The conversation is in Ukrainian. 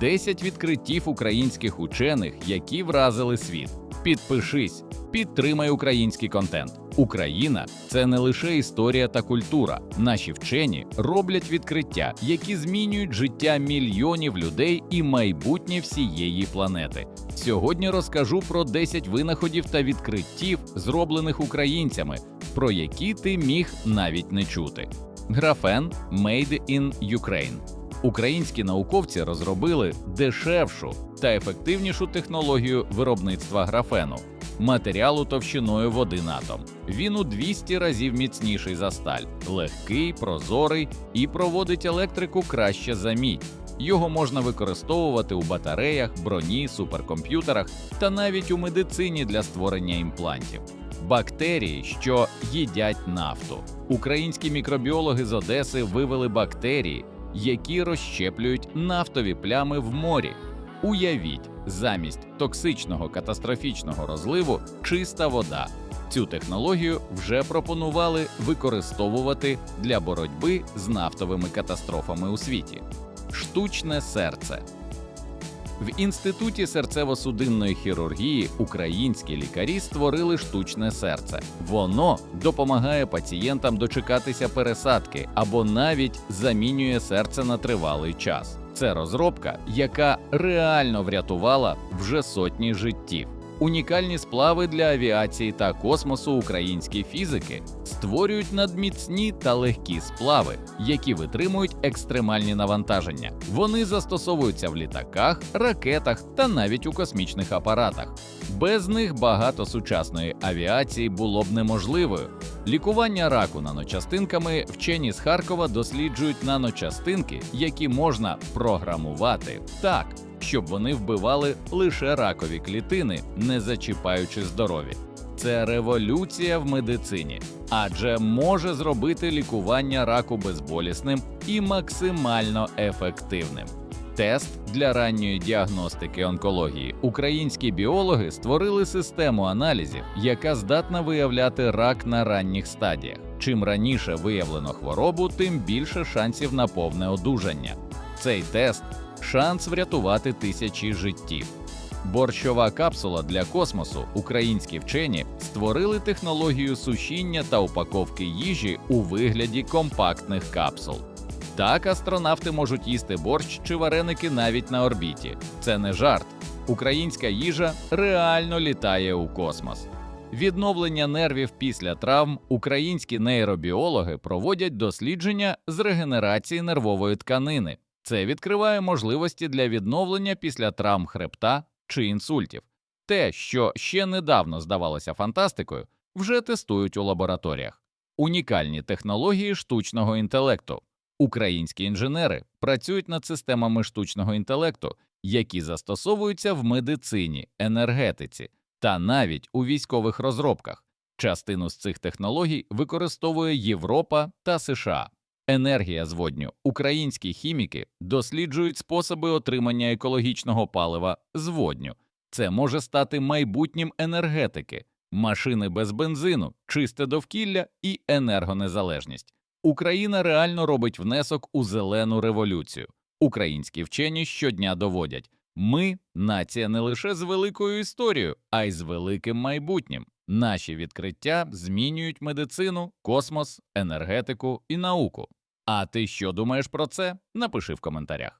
10 відкриттів українських учених, які вразили світ. Підпишись, підтримай український контент. Україна це не лише історія та культура. Наші вчені роблять відкриття, які змінюють життя мільйонів людей і майбутнє всієї планети. Сьогодні розкажу про 10 винаходів та відкриттів, зроблених українцями, про які ти міг навіть не чути. Графен Made in Ukraine. Українські науковці розробили дешевшу та ефективнішу технологію виробництва графену, матеріалу товщиною в один атом. Він у 200 разів міцніший за сталь, легкий, прозорий і проводить електрику краще за мідь. Його можна використовувати у батареях, броні, суперкомп'ютерах та навіть у медицині для створення імплантів. Бактерії, що їдять нафту. Українські мікробіологи з Одеси вивели бактерії, які розщеплюють нафтові плями в морі. Уявіть, замість токсичного катастрофічного розливу чиста вода. Цю технологію вже пропонували використовувати для боротьби з нафтовими катастрофами у світі. Штучне серце. В інституті серцево-судинної хірургії українські лікарі створили штучне серце. Воно допомагає пацієнтам дочекатися пересадки або навіть замінює серце на тривалий час. Це розробка, яка реально врятувала вже сотні життів. Унікальні сплави для авіації та космосу українські фізики створюють надміцні та легкі сплави, які витримують екстремальні навантаження. Вони застосовуються в літаках, ракетах та навіть у космічних апаратах. Без них багато сучасної авіації було б неможливою. Лікування раку наночастинками вчені з Харкова досліджують наночастинки, які можна програмувати так, щоб вони вбивали лише ракові клітини, не зачіпаючи здорові. Це революція в медицині, адже може зробити лікування раку безболісним і максимально ефективним. Тест для ранньої діагностики онкології. Українські біологи створили систему аналізів, яка здатна виявляти рак на ранніх стадіях. Чим раніше виявлено хворобу, тим більше шансів на повне одужання. Цей тест шанс врятувати тисячі життів. Борщова капсула для космосу. Українські вчені створили технологію сушіння та упаковки їжі у вигляді компактних капсул. Так астронавти можуть їсти борщ чи вареники навіть на орбіті. Це не жарт. Українська їжа реально літає у космос. Відновлення нервів після травм українські нейробіологи проводять дослідження з регенерації нервової тканини. Це відкриває можливості для відновлення після травм хребта чи інсультів. Те, що ще недавно здавалося фантастикою, вже тестують у лабораторіях. Унікальні технології штучного інтелекту. Українські інженери працюють над системами штучного інтелекту, які застосовуються в медицині, енергетиці та навіть у військових розробках. Частину з цих технологій використовує Європа та США. Енергія з водню. Українські хіміки досліджують способи отримання екологічного палива з водню. Це може стати майбутнім енергетики, машини без бензину, чисте довкілля і енергонезалежність. Україна реально робить внесок у зелену революцію. Українські вчені щодня доводять: ми нація не лише з великою історією, а й з великим майбутнім. Наші відкриття змінюють медицину, космос, енергетику і науку. А ти що думаєш про це? Напиши в коментарях.